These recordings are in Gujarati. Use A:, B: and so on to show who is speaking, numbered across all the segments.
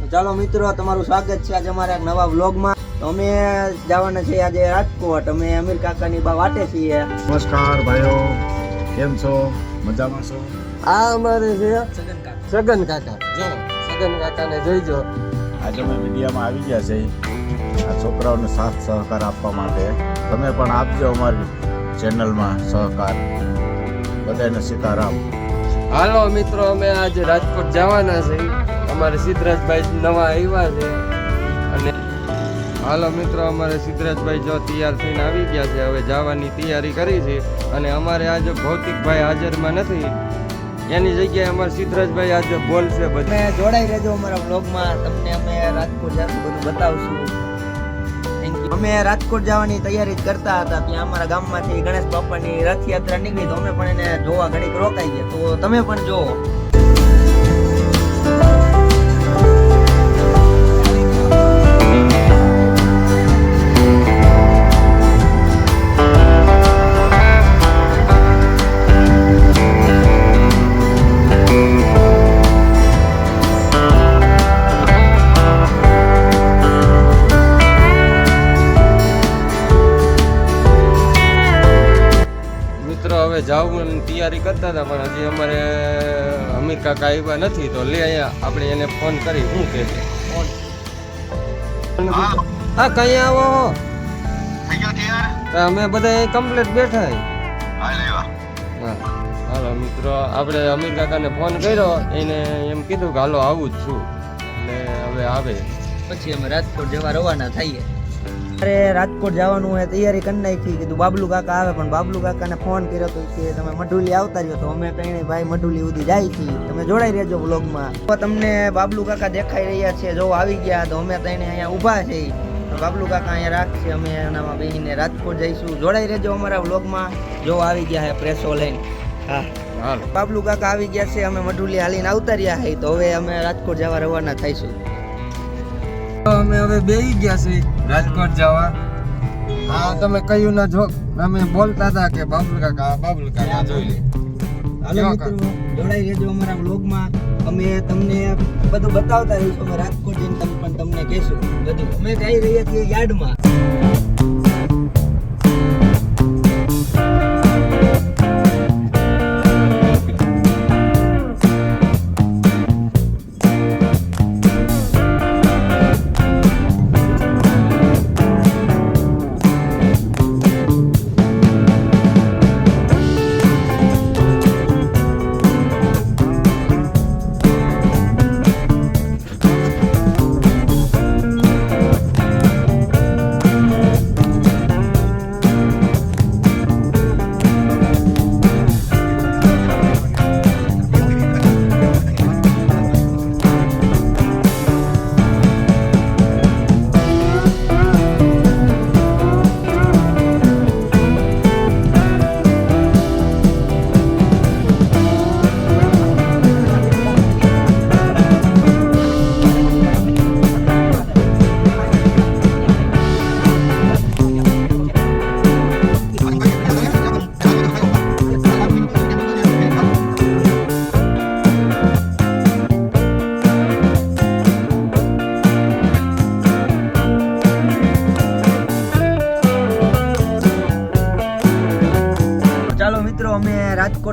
A: તો ચાલો મિત્રો તમારું સ્વાગત છે આજે અમારા એક નવા વ્લોગમાં. અમે જવાના છીએ આજે રાજકોટ. અમે અમીર કાકાની બા વાટે છીએ.
B: નમસ્કાર ભાઈઓ કેમ છો? મજામાં છો?
C: આ અમારે છે
A: સગન કાકા.
C: સગન જો સગન કાકાને જોઈજો.
B: આજે અમે મીડિયામાં આવી ગયા છે આ છોકરાઓને સાથ સહકાર આપવા માટે. તમે પણ આપજો અમારી ચેનલમાં સહકાર. બધાને સીતારામ.
C: હાલો મિત્રો અમે આજે રાજકોટ જવાના છે અમારે સિદ્ધરાજભાઈ નવા આવ્યા છે. અને હાલો મિત્રો, અમારે સિદ્ધરાજભાઈ જો તૈયાર થઈને આવી ગયા છે, હવે જવાની તૈયારી કરી છે. અને અમારે આજે ભૌતિકભાઈ હાજરમાં નથી. એની જગ્યાએ અમારે સિદ્ધરાજભાઈ આજે બોલશે બધું.
A: જોડાઈ રહેજો અમારા વ્લોગમાં તમને અમે રાજકોટ જતું બધું બતાવશું. અમે રાજકોટ જવાની તૈયારી કરતા હતા. ત્યાં અમારા ગામમાંથી ગણેશ બાપાની રથયાત્રા નીકળી તો અમે પણ એને જોવા ઘડીક રોકાઈ ગયા. તો તમે પણ જુઓ.
C: કાકા આવ્યા નથી તો લે અહીંયા આપણે એને ફોન કરી શું કે હા. કઈ આવો અમે બધા કમ્પ્લેટ બેઠા હા હાલો મિત્રો આપણે અમીર કાકાને ફોન કર્યો એને એમ કીધું કે હાલો આવું જ છું. એટલે હવે આવે.
A: પછી અમે રાજકોટ જવા રવાના થઈએ. અરે રાજકોટ જવાનું હોય તૈયારી કરી નાખી કીધું બાબલુ કાકા આવે પણ બાબલુ કાકાને ફોન કર્યો તો કે તમે મઢુલી આવતા રહ્યો તો અમે કહીને ભાઈ મઢુલી સુધી જાય છીએ. તમે જોડાઈ રહેજો બ્લોગમાં તો તમને બાબલુ કાકા દેખાઈ રહ્યા છે જો આવી ગયા તો અમે ત્રણે અહીંયા ઊભા છે બાબલુ કાકા અહીંયા રાખશે અમે એનામાં બેહીને રાજકોટ જઈશું. જોડાઈ રહેજો અમારા બ્લોગમાં જો આવી ગયા છે પ્રેસો લઈને. હા. બાબલુ કાકા આવી ગયા છે અમે મઢુલી હાલીને આવતા રહ્યા છે તો હવે અમે રાજકોટ જવા રવાના થઈશું.
C: અમે હવે બેહી ગયા છીએ રાજકોટ જવા. હા તમે કહ્યું ના જો અમે બોલતા હતા કે બાબુલ કાકા બાબુલ કાકા જોઈ લે.
A: હાલો મિત્રો જોડાઈ રહેજો અમારા વ્લોગમાં અમે તમને બધું બતાવતા રહીશું અમે રાજકોટ જઈને તમ- પણ તમને કહેશું. બધું. અમે જઈ રહ્યા છીએ યાર્ડમાં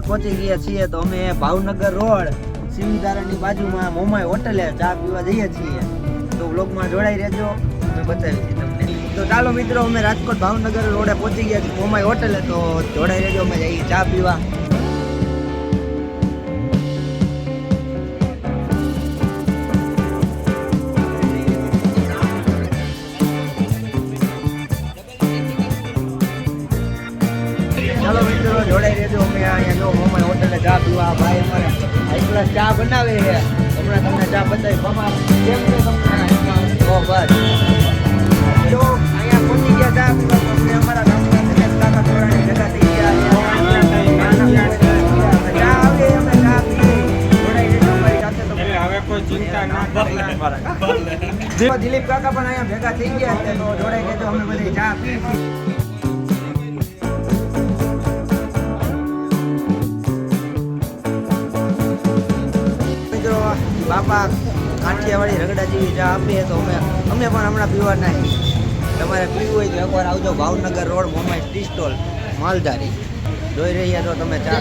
A: પહોંચી ગયા છીએ તો અમે ભાવનગર રોડ, સિંહધારાની બાજુમાં મોમાઈ હોટલે ચા પીવા જઈએ છીએ. તો વ્લોગમાં જોડાઈ રહેજો, અમે બતાવી છીએ તમને. તો ચાલો મિત્રો, અમે રાજકોટ ભાવનગર રોડે પહોંચી ગયા છીએ, મોમાઈ હોટલે, તો જોડાઈ રહેજો, અમે જઈએ ચા પીવા. હોટલે ચા ભાઈ અમારે આટલા ચા બનાવે છે. હમણાં તમને ચા બતાવી પમા કેમ છે તમને ઓ બસ. જો અહીંયા પહોંચી ગયા ચા અમને અમારા ગામના કાકા ભેગા થઈ ગયા. તો દિલીપ કાકા પણ અહીંયા ભેગા થઈ ગયા છે તો જોડાઈ ગયા અમે બધી ચા પી બાપા કાઠિયાવાડી રગડા જેવી ચા આપીએ તો અમે અમે પણ હમણાં પીવા નાખી. તમારે પીવું હોય તો એકવાર આવજો Bhavnagar road Momai tea stall માલધારી. જોઈ રહ્યા છો તમે ચા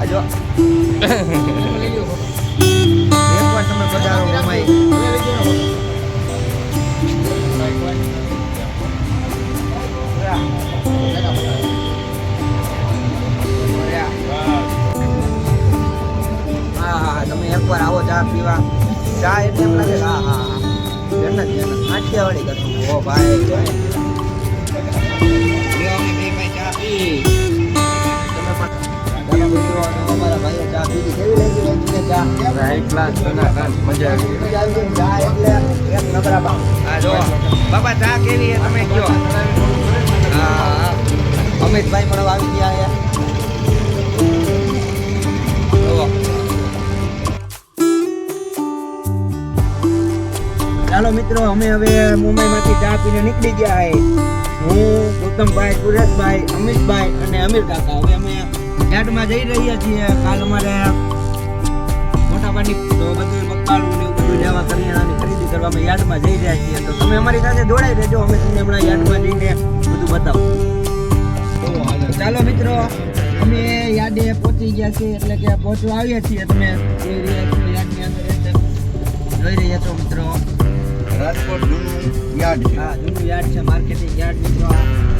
A: આજો એકવાર તમે પધારો મોમાઈ. એકવાર આવો ચા પીવા. ચા એટલે એમ લાગે હા હા હા. જન્નત જન્નત કાઠિયાવાડી કરશું ઓ ભાઈ લ્યો અમે બે ભાઈ ચા પી. તમે પણ ચાલો ચાલો મિત્રો, અમે હવે મુંબઈમાંથી ચા પીને નીકળી ગયા છે હું, ગૌતમભાઈ, સુરેશભાઈ, અમિતભાઈ અને અમીર કાકા. હવે અમે યાર્ડમાં જઈ રહ્યા છીએ. કાલ અમારે મોટા પાની બધું મકાલું ને બધું લેવા કરિયાણાની ખરીદી કરવા અમે યાર્ડમાં જઈ રહ્યા છીએ. તો તમે અમારી સાથે જોડાઈ રહેજો. અમે તમને હમણાં યાર્ડમાં જઈને બધું બતાવું. ચાલો મિત્રો, અમે યાર્ડે પહોંચી ગયા છીએ, એટલે કે પહોંચવા આવ્યા છીએ. તમે જોઈ રહ્યા છો યાર્ડની અંદર જોઈ રહ્યા છો મિત્રો.
B: રાજકોટ જૂનું યાર્ડ છે.
A: હા જૂનું યાર્ડ છે માર્કેટિંગ યાર્ડ મિત્રો.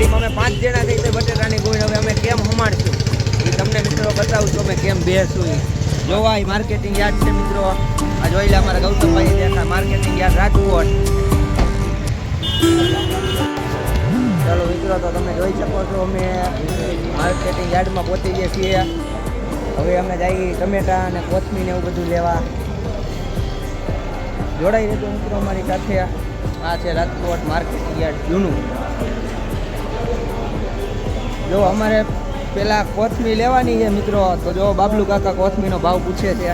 A: ગાડીમાં અમે પાંચ જણા થઈ છે બટેટાની ગુણ હવે અમે કેમ હમાડશું? એ તમને મિત્રો બતાવશું અમે કેમ બેસું એ જોવા એ માર્કેટિંગ યાર્ડ છે મિત્રો? આ જોઈ લે અમારા ગૌતમભાઈ દેખા માર્કેટિંગ યાર્ડ રાજકોટ ચાલો મિત્રો, તો તમે જોઈ શકો છો અમે માર્કેટિંગ યાર્ડમાં પહોંચી ગયા છીએ. હવે અમે જઈએ ટમેટા અને કોથમીર ને એવું બધું લેવા. જોડાઈ રહેજો મિત્રો અમારી સાથે. આ છે રાજકોટ માર્કેટિંગ યાર્ડ જૂનું. જો અમારે પેલા કોથમી લેવાની છે મિત્રો, તો જો બાબલુ કાકા કોથમીનો ભાવ પૂછે છે.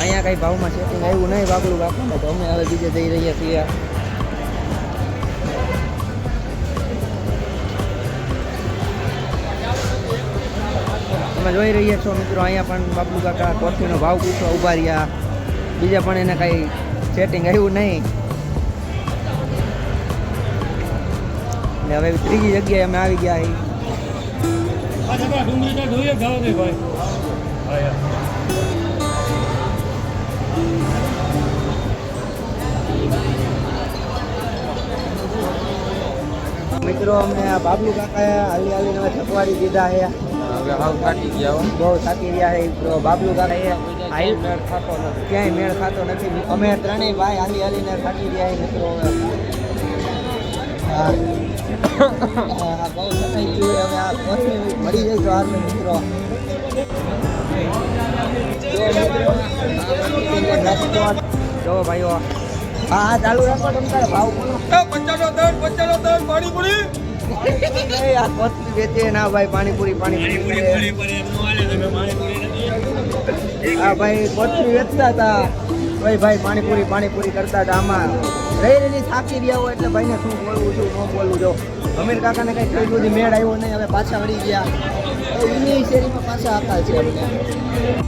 A: અહીંયા કઈ ભાવમાં સેટિંગ આવ્યું નહીં બાબલુ કાકાને તો અમે હવે બીજે જઈ રહ્યા છીએ. તમે જોઈ રહ્યા છો મિત્રો, અહીંયા પણ બાબલુ કાકા કોથમીનો ભાવ પૂછવા ઊભા રહ્યા. બીજા પણ એને કાંઈ સેટિંગ આવ્યું નહીં. ને હવે ત્રીજી જગ્યાએ અમે આવી ગયા છીએ. મિત્રો અમને આ બાબલુ કાકાએ હાલી હાલીને હવે થકવાડી દીધા છે.
C: હવે હાવ થાકી ગયા હો.
A: બહુ થાકી રહ્યા છે. તો બાબલુ કાકા એ
C: હાઈ મેળ ખાતો નથી.
A: ક્યાંય મેળ ખાતો નથી. અમે ત્રણેય ભાઈ હાલી હાલીને થાકી રહ્યા છીએ મિત્રો. હવે મળી જાય તો મિત્રો જો ભાઈઓ હા ચાલુ રાખો ભાવ
C: પચાસો ત્રણ પચાસો ત્રણ પાણીપુરી.
A: આ કોથમીર વેચે ના ભાઈ પાણીપુરી પાણીપુરી હા ભાઈ કોથમીર વેચતા હતા. ભાઈ ભાઈ, પાણીપુરી પાણીપુરી કરતા હતા આમાં. રહી રહી, થાકી રહ્યા હોય એટલે ભાઈને શું બોલવું શું ન બોલવું જો. અમીર કાકાને કંઈ કઈ બધી મેળ આવ્યો નહીં, હવે પાછા વળી ગયા. એની શેરીમાં પાછા આતા છે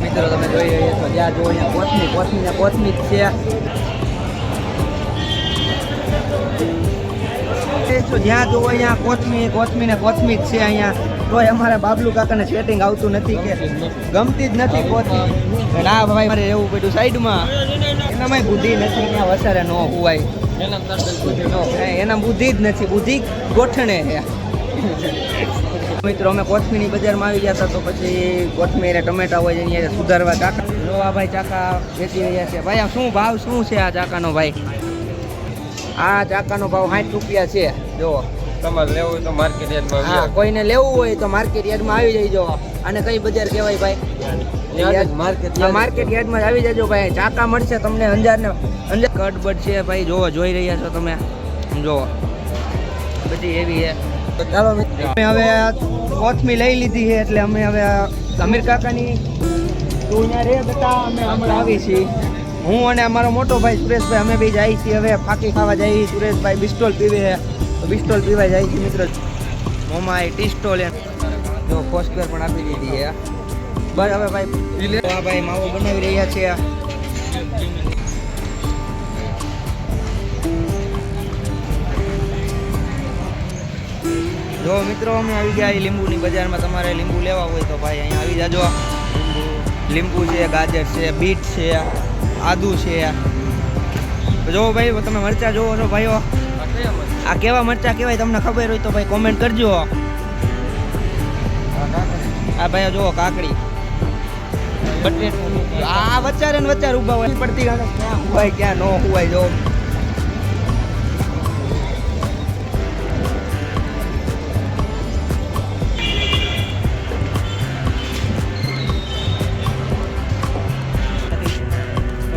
A: મિત્રો, તમે જોઈ રહ્યા છો, જ્યાં જો અહીંયા કોથમી કોથમી ને કોથમી જ છે જ્યાં જુઓ અહીંયા કોથમી કોથમી ને કોથમી જ છે અહીંયા. તોય અમારા બાબલુ કાકાને સેટિંગ આવતું નથી કે ગમતી જ નથી કોથમી ના ભાઈ મારે એવું પડ્યું સાઈડમાં. એનામાં બુદ્ધિ નથી, ત્યાં વસારે ન હોવાય.
C: એના બુદ્ધિ
A: જ નથી, બુદ્ધિ ગોઠણે છે. મિત્રો, અમે કોથમીની બજારમાં આવી ગયા હતા તો પછી કોથમીર ટમેટા હોય એની સુધારવા ચાકા. આ ભાઈ ચાકા વેચી રહ્યા છે. ભાઈ, આ શું ભાવ, શું છે આ ચાકાનો ભાઈ? આ ચાકાનો ભાવ સાઠ રૂપિયા છે. જો
C: તમારે લેવું હોય તો માર્કેટ યાર્ડમાં
A: હા કોઈને લેવું હોય તો માર્કેટ યાર્ડમાં આવી જઈજો અને કઈ બજાર કહેવાય ભાઈ?
C: માર્કેટ
A: માર્કેટ યાર્ડમાં આવી જજો ભાઈ. ચાકા મળશે તમને અંજાર ને અંજાર કટબટ છે ભાઈ. જોવો જોઈ રહ્યા છો તમે? જોવો. બધી એવી છે. તો ચાલો અમે હવે કોથમી લઈ લીધી છે એટલે અમે હવે સમીર કાકાની તું રે બેટા અમે હમણાં આવી છીએ. હું અને અમારો મોટો ભાઈ સુરેશભાઈ અમે બી જઈએ છીએ હવે. ફાકી ખાવા જઈએ સુરેશભાઈ બિસ્ટોલ પીવે છે. તો બિસ્ટોલ પીવા જાય છે મિત્રો. મોમાં એ ટીસ્ટોલ જો ફોસ્કવેર પણ આપી દીધી છે. બસ હવે ભાઈ આ ભાઈ માવો બનાવી રહ્યા છે. જો મિત્રો, અમે આવી ગયા લીંબુની બજારમાં. તમારે લીંબુ લેવા હોય તો ભાઈ અહીંયા આવી જાજો. લીંબુ છે, ગાજર છે, બીટ છે, આદુ છે. જો ભાઈ, તમે મરચા જોવો છો ભાઈઓ? આ કેવા મરચા કહેવાય તમને ખબર હોય તો ભાઈ કોમેન્ટ કરજો. આ ભાઈ જુઓ કાકડી. આ વચારે ને વચાર ઊભા હોય. પડતી ક્યાં હુવાય ક્યાં ન હુવાય જો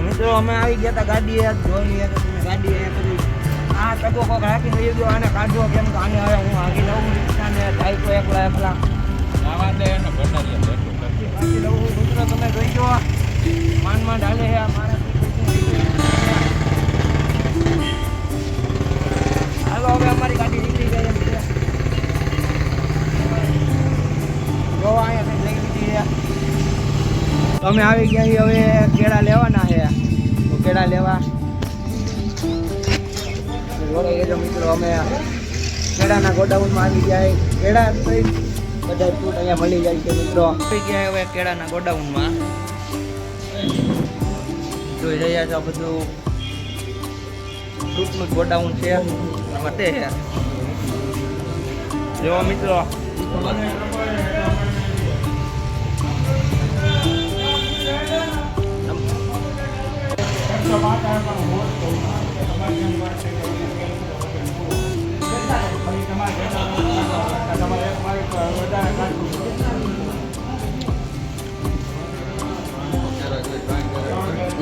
A: મિત્રો, અમે આવી ગયા હતા ગાડીએ, જોઈ લઈએ આ તગો કોક રાખીને લઈ ગયો આને કાઢવો કેમ તો આને હવે હું આગી લઉં રિક્ષાને થાય તો એકલા એકલા. બાકી લઉં મિત્રો તમે જોઈ જો માંડ માંડ હાલે હે મારા હાલો, હવે અમારી ગાડી નીકળી ગઈ છે. જો અહીંયા લઈ લીધી છે. અમે આવી ગયા હવે કેળા લેવાના છે. તો કેળા લેવા. જોડે મિત્રો. અમે કેળાના ગોડાઉનમાં આવી જાય કેળા કઈ બધા ફ્રૂટ અહીંયા મળી જાય છે મિત્રો. આવી ગયા હવે કેળાના ગોડાઉનમાં. જોઈ રહ્યા છો બધું ફ્રૂટનું ગોડાઉન છે. મતે જો મિત્રો.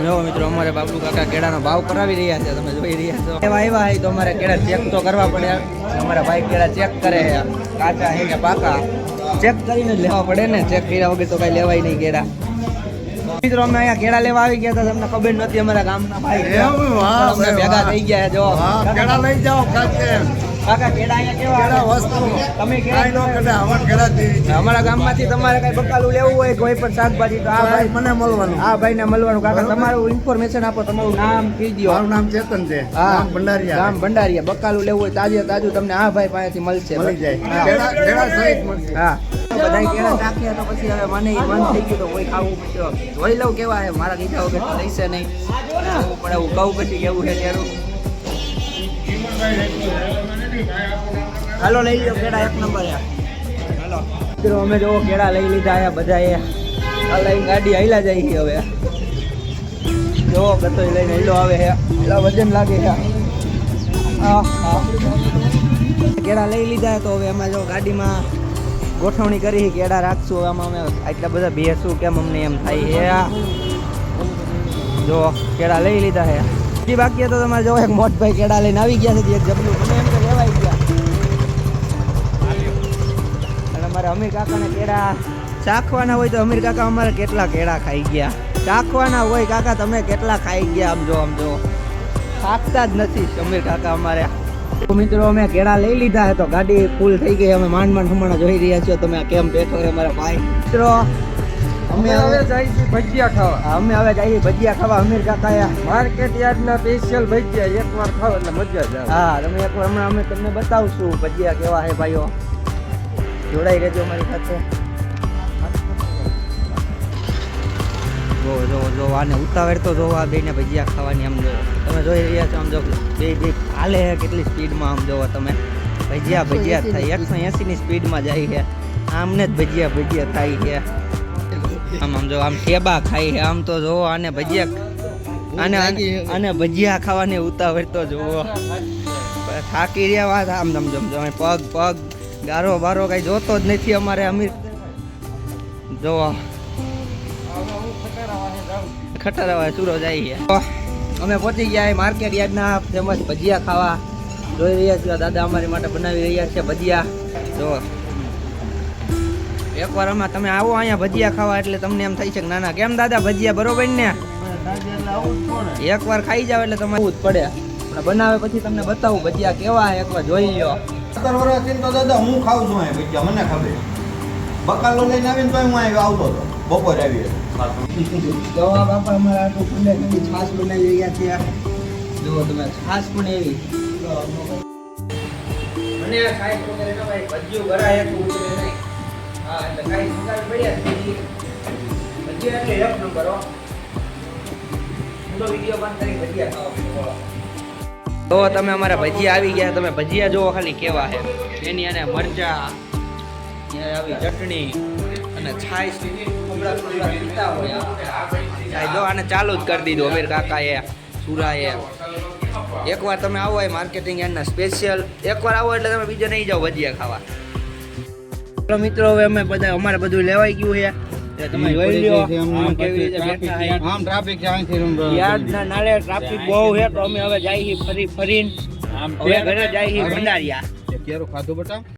A: જો મિત્રો અમારે બાબુ કાકા કેળાનો ભાવ કરાવી રહ્યા છે તમે જોઈ રહ્યા છો. એવા એવા હોય તો અમારે કેળા ચેક તો કરવા પડે. અમારા ભાઈ કેળા ચેક કરે કાચા હે કે પાકા. ચેક કરીને જ લેવા પડે ને ચેક કર્યા વગર તો કાંઈ લેવાય નહીં કેળા. મિત્રો અમે અહીંયા કેળા લેવા આવી ગયા હતા તમને ખબર નથી અમારા ગામના ભાઈ. ભેગા થઈ ગયા જો.
D: કેળા લઈ જાઓ
A: કાકા કેળા અહીંયા કેવા તમે કેળા. અમારા ગામમાંથી તમારે કઈ બકાલું લેવું હોય કોઈ પણ શાકભાજી તો આ
D: ભાઈ મને મળવાનું.
A: આ ભાઈને મળવાનું. કાકા. તમારું ઇન્ફોર્મેશન આપો તમારું નામ કહી દો
D: મારું નામ ચેતન છે.
A: હા.
D: ભંડારિયા.
A: ગામ ભંડારીયા. બકાલું લેવું હોય તાજે તાજું તમને આ ભાઈ પાસેથી મળશે.
D: મળી જાય.
A: હા.
D: કેળા કેળા સહિત મળશે.
A: હા. બધા કેળા ચાખ્યા તો પછી હવે મને ઈ મન થઈ ગયું તો કોઈ ખાવું જોઈ લઉં કેવા મારા દીધા વગર તો નહીં. પણ પડે હું કહું પછી કેવું છે ત્યારે હાલો, લઈ લો કેળા, એક નંબર હાલો. અમે જો કેળા લઈ લીધા આયા બધા એ આ ગાડી હાઈલા જાય છે હવે. જો ગતો લઈને હેલો આવે છે. એટલા વજન લાગે છે. હા કેળા લઈ લીધા તો હવે એમાં જો ગાડીમાં ગોઠવણી કરી કેળા રાખશું. આમાં અમે આટલા બધા બેસું કેમ અમને એમ થાય છે જો, કેળા લઈ લીધા છે. બાકી તો તમારે જો એક મોટભાઈ કેળા લઈને આવી ગયા છે એક જબલું મને એમ કે લેવાઈ ગયા અને અમારે અમીર કાકાને કેળા ચાખવાના હોય તો અમીર કાકા અમારે કેટલા કેળા ખાઈ ગયા? ચાખવાના હોય કાકા તમે કેટલા ખાઈ ગયા આમ જો આમ જો. થાકતા જ નથી અમીર કાકા અમારે. તો મિત્રો અમે કેળા લઈ લીધા તો ગાડી ફૂલ થઈ ગઈ. અમે માંડ માંડ હમણાં જોઈ રહ્યા છો તમે કેમ બેઠો છે અમારા ભાઈ? મિત્રો
C: અમે હવે છે ભજીયા ખાવા.
A: અમે હવે જઈએ ભજીયા ખાવા. અમીર કાકા
C: માર્કેટ યાર્ડના સ્પેશિયલ ભજીયા. એકવાર ખાવ એટલે મજા જ આવે.
A: હા તમે એકવાર હમણાં અમે તમને બતાવશું ભજીયા કેવા છે ભાઈઓ. જોડાઈ રહેજો અમારી સાથે. જો જો જો, આને ઉતાવળ તો જોવા બેને ભજીયા ખાવાની આમ જો. તમે જોઈ રહ્યા છો આમ જો, બે બે હાલે કેટલી સ્પીડમાં આમ જોવો તમે. ભજીયા ભજીયા થાય. એકસો એંસીની સ્પીડમાં જાય છે આમને જ ભજીયા ભજીયા થાય છે આમ આમ જો, આમ ઠેબા ખાય છે આમ તો જોવો આને ભજીયા આને આને ભજીયા ખાવાની ઉતાવળ તો જોવો. થાકી રહ્યા વાત, આમ જમ જમ પગ પગ. ગારો બારો કઈ જોતો જ નથી અમારે અમીર. જો ખટારાવા સુરો જાય છે. તો અમે પહોંચી ગયા માર્કેટ યાર્ડના તેમજ ભજીયા ખાવા. જોઈ રહ્યા છીએ દાદા અમારી માટે બનાવી રહ્યા છે ભજીયા. જો. એકવાર આમાં તમે આવો અહીંયા ભજીયા ખાવા એટલે તમને એમ થઈ છે કે ના ના કેમ દાદા, ભજીયા બરોબર ને? એકવાર ખાઈ જાવ એટલે તમારે આવું જ પડે. બનાવે પછી તમને બતાવું ભજીયા કેવા એક એકવાર જોઈ લ્યો.
E: સત્તર વર્ષથી તો દાદા હું ખાઉં છું અહીંયા ભજીયા મને ખબર. બકાલો લઈને આવીને તો હું અહીંયા આવતો હતો. બપોરે આવી
A: દવા બાપા અમારા આટલું ઠંડે ઠંડી છાશ બનાવી રહ્યા છે. જુઓ તમે છાશ પણ એવી. મને ખાઈ વગેરે ન ભાઈ ભજીયું ભરાય એટલું ઉતરે નહીં. હા એટલે ખાઈ સુકાવી પડ્યા ભજીયા એટલે એક નંબર હો. હું તો વીડિયો બંધ કરી ભજીયા ખાવા તો તમે અમારા ભજીયા આવી ગયા. તમે ભજીયા જોવો ખાલી કેવા છે. એની અને મરચા આવી ચટણી અને છાશ. જો ચાલુ જ કરી દીધું અમીર કાકાએ, સુરાએ. એકવાર તમે આવો એ માર્કેટિંગ એના સ્પેશિયલ એકવાર આવો એટલે તમે બીજે નહીં જાઓ ભજીયા ખાવા. મિત્રો, હવે અમે બધા, અમારે બધું લેવાઈ ગયું છે. આમ
D: ટ્રાફિક છે. અહીંથી
A: નાળે ટ્રાફિક બહુ છે તો અમે હવે જઈએ ફરી ફરીને. ઘરે જઈએ ભંડારિયા.
D: કેરું ખાધું બટા?